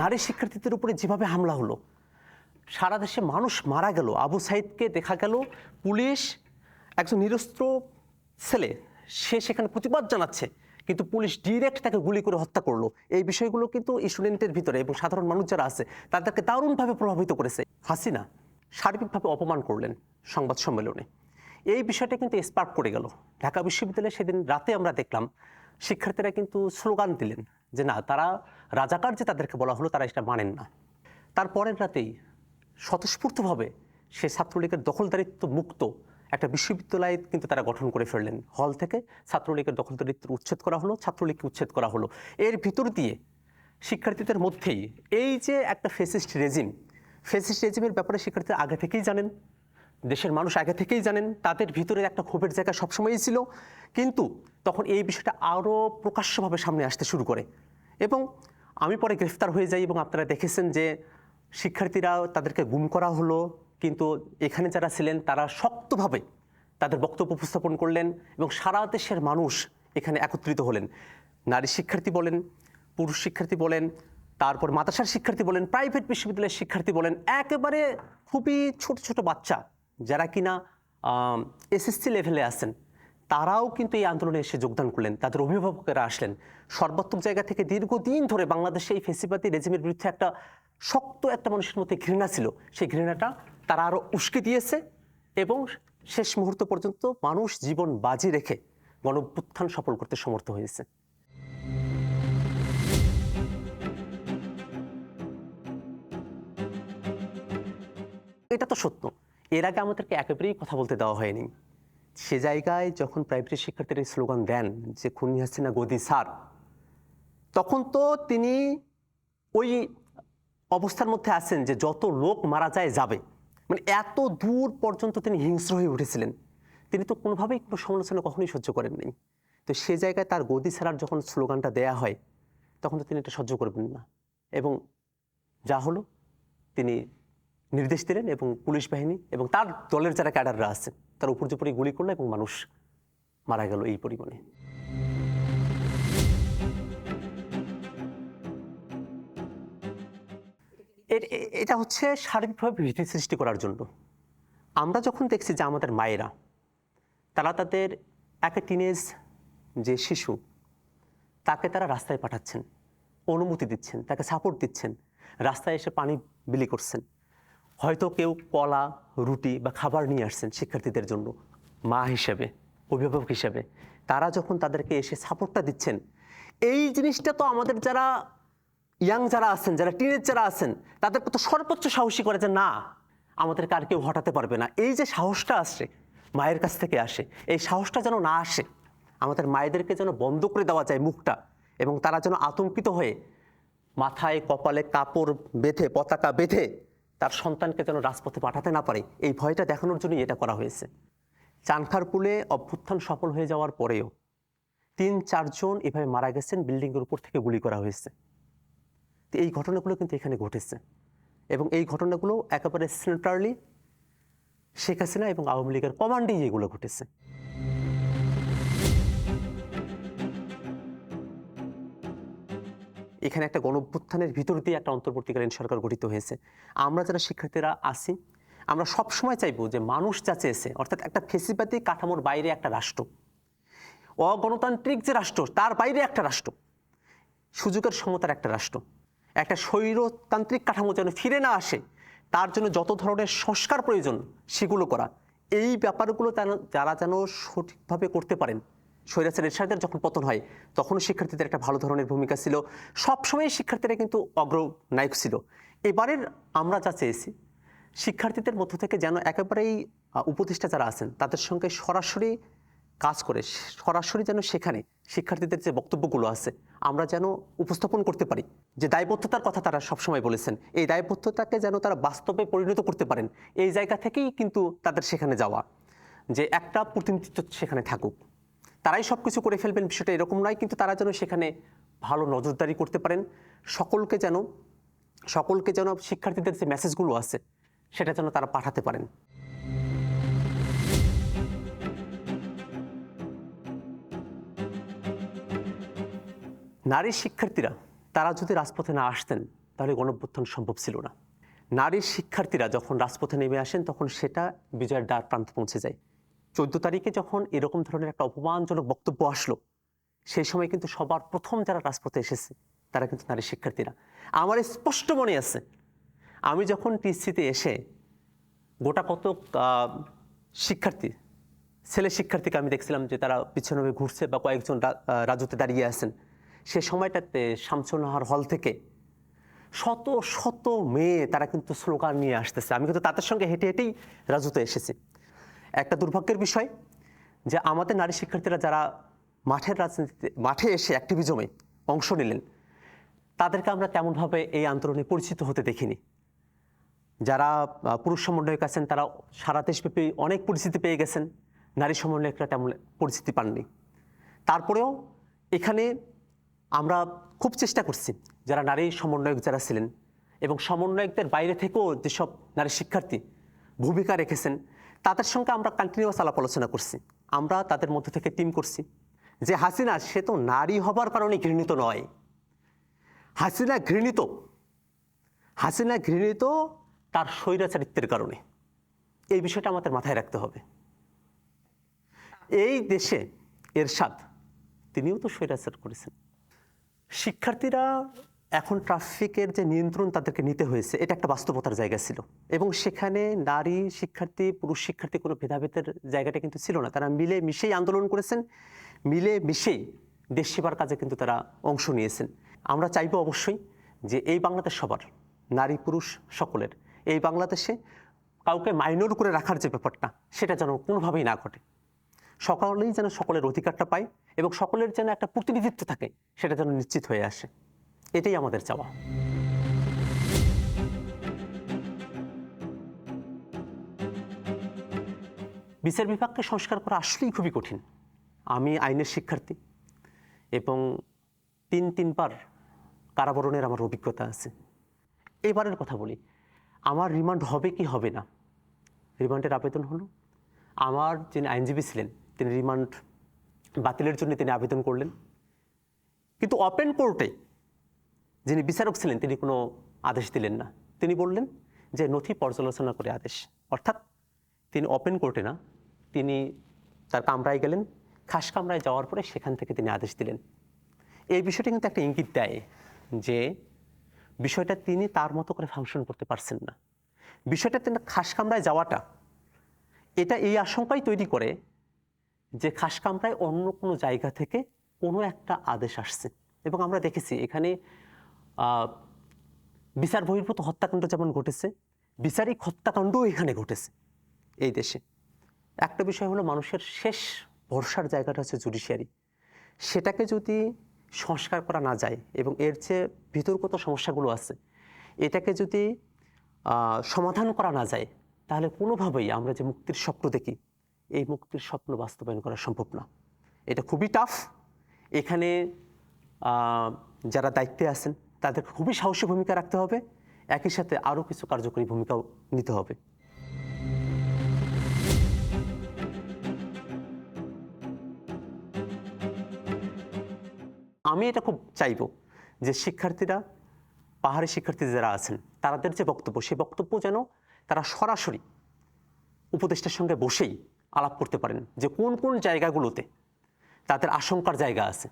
নারী শিক্ষার্থীদের উপরে যেভাবে হামলা হলো, সারা দেশে মানুষ মারা গেল। আবু সাইদকে দেখা গেল পুলিশ, একজন নিরস্ত্র ছেলে, সে সেখানে প্রতিবাদ জানাচ্ছে, কিন্তু পুলিশ ডিরেক্ট তাকে গুলি করে হত্যা করল। এই বিষয়গুলো কিন্তু স্টুডেন্টের ভিতরে এবং সাধারণ মানুষ যারা আছে, তাদেরকে দারুণভাবে প্রভাবিত করেছে। হাসিনা সার্বিকভাবে অপমান করলেন সংবাদ সম্মেলনে। এই বিষয়টা কিন্তু স্পার্ক করে গেল। ঢাকা বিশ্ববিদ্যালয়ে সেদিন রাতে আমরা দেখলাম, শিক্ষার্থীরা কিন্তু স্লোগান দিলেন যে না, তারা রাজাকার যে তাদেরকে বলা হলো, তারা এটা মানেন না। তারপরের রাতেই স্বতঃস্ফূর্তভাবে সে ছাত্রলীগের দখলদারিত্ব মুক্ত একটা বিশ্ববিদ্যালয় কিন্তু তারা গঠন করে ফেললেন। হল থেকে ছাত্রলীগের দখলদারিত্ব উচ্ছেদ করা হলো, ছাত্রলীগকে উচ্ছেদ করা হলো। এর ভিতর দিয়ে শিক্ষার্থীদের মধ্যেই এই যে একটা ফেসিস্ট রেজিম ফেসিস্ট রেজিমের ব্যাপারে শিক্ষার্থীরা আগে থেকেই জানেন, দেশের মানুষ আগে থেকেই জানেন, তাদের ভিতরে একটা ক্ষোভের জায়গা সবসময়ই ছিল। কিন্তু তখন এই বিষয়টা আরও প্রকাশ্যভাবে সামনে আসতে শুরু করে এবং আমি পরে গ্রেফতার হয়ে যাই এবং আপনারা দেখেছেন যে শিক্ষার্থীরা তাদেরকে গুম করা হলো, কিন্তু এখানে যারা ছিলেন তারা শক্তভাবে তাদের বক্তব্য উপস্থাপন করলেন এবং সারা দেশের মানুষ এখানে একত্রিত হলেন। নারী শিক্ষার্থী বলেন, পুরুষ শিক্ষার্থী বলেন, তারপর মাদ্রাসার শিক্ষার্থী বলেন, প্রাইভেট বিশ্ববিদ্যালয়ের শিক্ষার্থী বলেন, একেবারে খুবই ছোট ছোট বাচ্চা যারা কিনা এসএসসি লেভেলে আছেন। তারাও কিন্তু এই আন্দোলনে এসে যোগদান করলেন। তাদের অভিভাবকেরা আসলেন। সর্বাত্মক জায়গা থেকে দীর্ঘদিন ধরে বাংলাদেশে এই ফেসিবাদী রেজিমের বিরুদ্ধে একটা শক্ত একটা মানুষের মধ্যে ঘৃণা ছিল। সেই ঘৃণাটা তারা আরও উস্কে দিয়েছে এবং শেষ মুহূর্ত পর্যন্ত মানুষ জীবন বাজি রেখে গণভ্যুত্থান সফল করতে সমর্থ হয়েছে। এটা তো সত্য। এর আগে আমাদেরকে একেবারেই কথা বলতে দেওয়া হয়নি। সে জায়গায় যখন প্রাইভেট শিক্ষার্থীরা স্লোগান দেন যে খুনি হাসিনা গদি স্যার, তখন তো তিনি ওই অবস্থার মধ্যে আছেন যে যত লোক মারা যায় যাবে। মানে এত দূর পর্যন্ত তিনি হিংস্র হয়ে উঠেছিলেন। তিনি তো কোনোভাবেই কোনো সমালোচনা কখনোই সহ্য করেননি তো সে জায়গায় তার গদি ছাড়ার যখন স্লোগানটা দেয়া হয়, তখন তো তিনি এটা সহ্য করবেন না। এবং যা হলো, তিনি নির্দেশ দিলেন এবং পুলিশ বাহিনী এবং তার দলের যারা ক্যাডাররা আছে তার উপর উপরে গুলি করল এবং মানুষ মারা গেল এই পরিমাণে। এটা হচ্ছে সার্বিকভাবে ভীতি সৃষ্টি করার জন্য। আমরা যখন দেখছি যে আমাদের মায়েরা, তারা তাদের একটা টিনেজ যে শিশু, তাকে তারা রাস্তায় পাঠাচ্ছেন, অনুমতি দিচ্ছেন, তাকে সাপোর্ট দিচ্ছেন, রাস্তায় এসে পানি বিলি করছেন। হয়তো কেউ কলা, রুটি বা খাবার নিয়ে আসছেন শিক্ষার্থীদের জন্য। মা হিসেবে, অভিভাবক হিসেবে। তারা যখন তাদেরকে এসে সাপোর্টটা দিচ্ছেন, এই জিনিসটা তো আমাদের যারা ইয়াং যারা আছেন, যারা টিনেজ যারা আছেন, তাদেরকে তো সর্বোচ্চ সাহসী করে যে, না, আমাদেরকে আর কেউ হটাতে পারবে না। এই যে সাহসটা আসে, মায়ের কাছ থেকে আসে, এই সাহসটা যেন না আসে, আমাদের মায়েদেরকে যেন বন্ধ করে দেওয়া যায় মুখটা এবং তারা যেন আতঙ্কিত হয়ে মাথায়, কপালে কাপড় বেঁধে, পতাকা বেঁধে তার সন্তানকে যেন রাজপথে পাঠাতে না পারে। এই ভয়টা দেখানোর জন্যই এটা করা হয়েছে। চানখারপুলে অভ্যুত্থান সফল হয়ে যাওয়ার পরেও তিন চারজন এভাবে মারা গেছেন, বিল্ডিংয়ের উপর থেকে গুলি করা হয়েছে। তো এই ঘটনাগুলো কিন্তু এখানে ঘটেছে। এবং এই ঘটনাগুলো একেবারে সেন্ট্রালি শেখ হাসিনা এবং আওয়ামী লীগের কমান্ডেই এগুলো ঘটেছে। এখানে একটা গণভ্যুত্থানের ভিতর দিয়ে একটা অন্তর্বর্তীকালীন সরকার গঠিত হয়েছে। আমরা যারা শিক্ষার্থীরা আছি, আমরা সব সময় চাইব যে মানুষ যা চেয়েছে, অর্থাৎ একটা ফেসিবাদী কাঠামোর বাইরে একটা রাষ্ট্র। অগণতান্ত্রিক যে রাষ্ট্র, তার বাইরে একটা রাষ্ট্র। সুযোগের সমতার একটা রাষ্ট্র। একটা স্বৈরতান্ত্রিক কাঠামো যেন ফিরে না আসে, তার জন্য যত ধরনের সংস্কার প্রয়োজন, সেগুলো করা। এই ব্যাপারগুলো যারা যেন সঠিকভাবে করতে পারেন স্বৈরাচার এরশাদের যখন পতন হয় তখনও শিক্ষার্থীদের একটা ভালো ধরনের ভূমিকা ছিল। সবসময় শিক্ষার্থীরা কিন্তু অগ্রনায়ক ছিল। এবারের আমরা যা চেয়েছি, শিক্ষার্থীদের মধ্য থেকে যেন একেবারেই উপদেষ্টা যারা আছেন, তাদের সঙ্গে সরাসরি কাজ করে, সরাসরি যেন সেখানে শিক্ষার্থীদের যে বক্তব্যগুলো আছে, আমরা যেন উপস্থাপন করতে পারি। যে দায়বদ্ধতার কথা তারা সবসময় বলেছেন, এই দায়বদ্ধতাকে যেন তারা বাস্তবে পরিণত করতে পারেন, এই জায়গা থেকেই কিন্তু তাদের সেখানে যাওয়া। যে একটা প্রতিনিধিত্ব সেখানে থাকুক। তারাই সব কিছু করে ফেলবেন, বিষয়টা এরকম নয়। কিন্তু তারা যেন সেখানে ভালো নজরদারি করতে পারেন। সকলকে যেন সকলকে যেন শিক্ষার্থীদের যে মেসেজগুলো আছে, সেটা যেন তারা পাঠাতে পারেন। নারী শিক্ষার্থীরা, তারা যদি রাজপথে না আসতেন, তাহলে গণঅভ্যুত্থান সম্ভব ছিল না। নারী শিক্ষার্থীরা যখন রাজপথে নেমে আসেন, তখন সেটা বিজয়ের দ্বার প্রান্তে পৌঁছে যায়। চোদ্দ তারিখে যখন এরকম ধরনের একটা অপমানজনক বক্তব্য আসলো সেই সময় কিন্তু সবার প্রথম যারা রাজপথে এসেছে, তারা কিন্তু নারী শিক্ষার্থীরা। আমার স্পষ্ট মনে আছে, আমি যখন টিসিতে এসে গোটা কত শিক্ষার্থী, ছেলে শিক্ষার্থীকে আমি দেখছিলাম যে তারা পিছনে হয়ে ঘুরছে বা কয়েকজন রাজুতে দাঁড়িয়ে আছেন, সে সময়টাতে শামসুনাহার হল থেকে শত শত মেয়ে তারা কিন্তু স্লোগান নিয়ে আসতেছে। আমি কিন্তু তাদের সঙ্গে হেঁটে হেঁটেই রাজুতে এসেছি। একটা দুর্ভাগ্যের বিষয় যে আমাদের নারী শিক্ষার্থীরা যারা মাঠের রাজনীতিতে, মাঠে এসে অ্যাক্টিভিজমে অংশ নিলেন, তাদেরকে আমরা তেমনভাবে এই আন্দোলনে পরিচিত হতে দেখিনি? যারা পুরুষ সমন্বয়ক আছেন, তারা সারা দেশব্যাপী অনেক পরিচিতি পেয়ে গেছেন। নারী সমন্বয়করা তেমন পরিচিতি পাননি। তারপরেও এখানে আমরা খুব চেষ্টা করছি যারা নারী সমন্বয়ক যারা ছিলেন এবং সমন্বয়কদের বাইরে থেকেও যেসব নারী শিক্ষার্থী ভূমিকা রেখেছেন তাদের সঙ্গে আমরা কন্টিনিউয়াস আলাপ আলোচনা করছি। আমরা তাদের মধ্যে থেকে টিম করছি। যে হাসিনা, সে তো নারী হবার কারণে ঘৃণিত নয়। হাসিনা ঘৃণিত। হাসিনা ঘৃণিত তার স্বৈরাচারিত্বের কারণে। এই বিষয়টা আমাদের মাথায় রাখতে হবে। এই দেশে এরশাদ, তিনিও তো স্বৈরাচার করেছেন। শিক্ষার্থীরা এখন ট্রাফিকের যে নিয়ন্ত্রণ তাদেরকে নিতে হয়েছে, এটা একটা বাস্তবতার জায়গা ছিল। এবং সেখানে নারী শিক্ষার্থী, পুরুষ শিক্ষার্থী কোনো ভেদাভেদের জায়গাটা কিন্তু ছিল না। তারা মিলে মিশেই আন্দোলন করেছেন, মিলে মিশেই দেশ সেবার কাজে কিন্তু তারা অংশ নিয়েছেন। আমরা চাইব অবশ্যই যে এই বাংলাদেশ সবার, নারী, পুরুষ সকলের, এই বাংলাদেশে কাউকে মাইনর করে রাখার যে ব্যাপারটা, সেটা যেন কোনোভাবেই না ঘটে। সকলেই যেন সকলের অধিকারটা পায় এবং সকলের যেন একটা প্রতিনিধিত্ব থাকে, সেটা যেন নিশ্চিত হয়ে আসে। এটাই আমাদের চাওয়া। বিচার বিভাগকে সংস্কার করা আসলেই খুবই কঠিন। আমি আইনের শিক্ষার্থী এবং তিন তিনবার কারাবরণের আমার অভিজ্ঞতা আছে। এবারের কথা বলি, আমার রিমান্ড হবে কি হবে না? রিমান্ডের আবেদন হলো। আমার যিনি আইনজীবী ছিলেন, তিনি রিমান্ড বাতিলের জন্য তিনি আবেদন করলেন। কিন্তু ওপেন কোর্টে যিনি বিচারক ছিলেন, তিনি কোনো আদেশ দিলেন না। তিনি বললেন যে নথি পর্যালোচনা করে আদেশ। অর্থাৎ তিনি ওপেন কোর্টে না, তিনি তার কামরায় গেলেন, খাস কামরায় যাওয়ার পরে সেখান থেকে তিনি আদেশ দিলেন। এই বিষয়টি কিন্তু একটা ইঙ্গিত দেয় যে বিষয়টা তিনি তার মতো করে ফাংশন করতে পারছেন না। বিষয়টা তিনি খাস কামরায় যাওয়াটা, এটা এই আশঙ্কাই তৈরি করে যে খাস কামরায় অন্য কোনো জায়গা থেকে কোনো একটা আদেশ আসছে। এবং আমরা দেখেছি, এখানে বিচার বহির্ভূত হত্যাকাণ্ড যেমন ঘটেছে, বিচারিক হত্যাকাণ্ডও এখানে ঘটেছে এই দেশে। একটা বিষয় হলো মানুষের শেষ ভরসার জায়গাটা হচ্ছে জুডিশিয়ারি সেটাকে যদি সংস্কার করা না যায় এবং এর যে বিতর্কত সমস্যাগুলো আছে, এটাকে যদি সমাধান করা না যায়, তাহলে কোনোভাবেই আমরা যে মুক্তির স্বপ্ন দেখি, এই মুক্তির স্বপ্ন বাস্তবায়ন করা সম্ভব না। এটা খুবই টাফ এখানে যারা দায়িত্বে আছেন তাদের খুবই সাহসী ভূমিকা রাখতে হবে। একই সাথে আরও কিছু কার্যকরী ভূমিকাও নিতে হবে। আমি এটা খুব চাইব যে শিক্ষার্থীরা, পাহাড়ি শিক্ষার্থী যারা আছেন, তাদের যে বক্তব্য, সেই বক্তব্য যেন তারা সরাসরি উপদেষ্টার সঙ্গে বসেই আলাপ করতে পারেন যে কোন কোন জায়গাগুলোতে তাদের আশঙ্কার জায়গা আছে।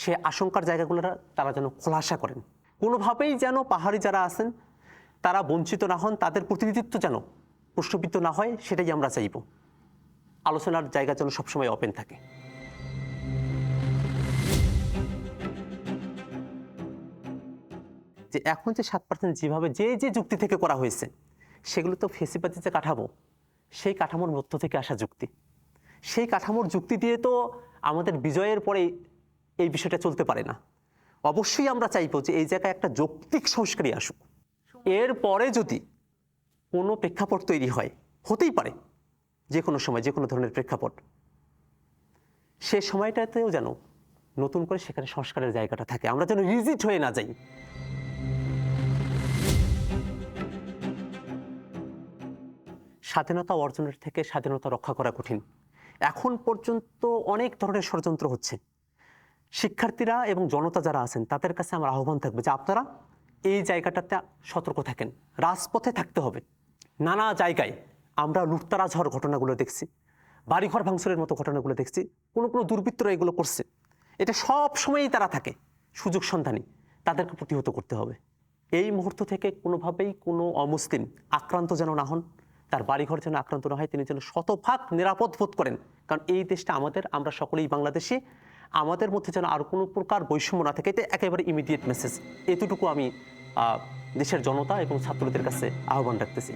সে আশঙ্কার জায়গাগুলো তারা যেন খোলাসা করেন। কোনোভাবেই যেন পাহাড়ি যারা আছেন, তারা বঞ্চিত না হন, তাদের প্রতিনিধিত্ব যেন প্রশ্নবিদ্ধ না হয়, সেটাই আমরা চাইব। আলোচনার জায়গা যেন সবসময় ওপেন থাকে। যে এখন যে সাত পার্সেন্ট যেভাবে যে যে যুক্তি থেকে করা হয়েছে, সেগুলো তো ফেসিপাতি যে কাঠামো। সেই কাঠামোর মধ্য থেকে আসা যুক্তি। সেই কাঠামোর যুক্তি দিয়ে তো আমাদের বিজয়ের পরে এই বিষয়টা চলতে পারে না। অবশ্যই আমরা চাইব যে এই জায়গায় একটা যৌক্তিক সংস্কারই আসুক। এর পরে যদি কোনো প্রেক্ষাপট তৈরি হয়, হতেই পারে, যে কোনো সময়, যে কোনো ধরনের প্রেক্ষাপট। সে সময়টাতেও যেন নতুন করে সেখানে সংস্কারের জায়গাটা থাকে। আমরা যেন রিজিট হয়ে না যাই। স্বাধীনতা অর্জনের থেকে স্বাধীনতা রক্ষা করা কঠিন। এখন পর্যন্ত অনেক ধরনের ষড়যন্ত্র হচ্ছে। শিক্ষার্থীরা এবং জনতা যারা আছেন, তাদের কাছে আমার আহ্বান থাকবে যে আপনারা এই জায়গাটাতে সতর্ক থাকেন। রাজপথে থাকতে হবে। নানা জায়গায় আমরা লুটতারাজ হওয়ার ঘটনাগুলো দেখছি, বাড়িঘর ভাঙচুরের মতো ঘটনাগুলো দেখছি, কোনো কোনো দুর্বৃত্তরা এগুলো করছে। এটা সব সময়ই তারা থাকে, সুযোগ সন্ধানী। তাদেরকে প্রতিহত করতে হবে। এই মুহূর্ত থেকে কোনোভাবেই কোনো অমুসলিম আক্রান্ত যেন না হন, তার বাড়িঘর যেন আক্রান্ত না হয়, তিনি যেন শতভাগ নিরাপদ বোধ করেন। কারণ এই দেশটা আমাদের, আমরা সকলেই বাংলাদেশি। আমাদের মধ্যে যেন আর কোনো প্রকার বৈষম্য না থাকে, এটা একেবারে ইমিডিয়েট মেসেজ এতটুকু আমি দেশের জনতা এবং ছাত্রদের কাছে আহ্বান রাখতেছি।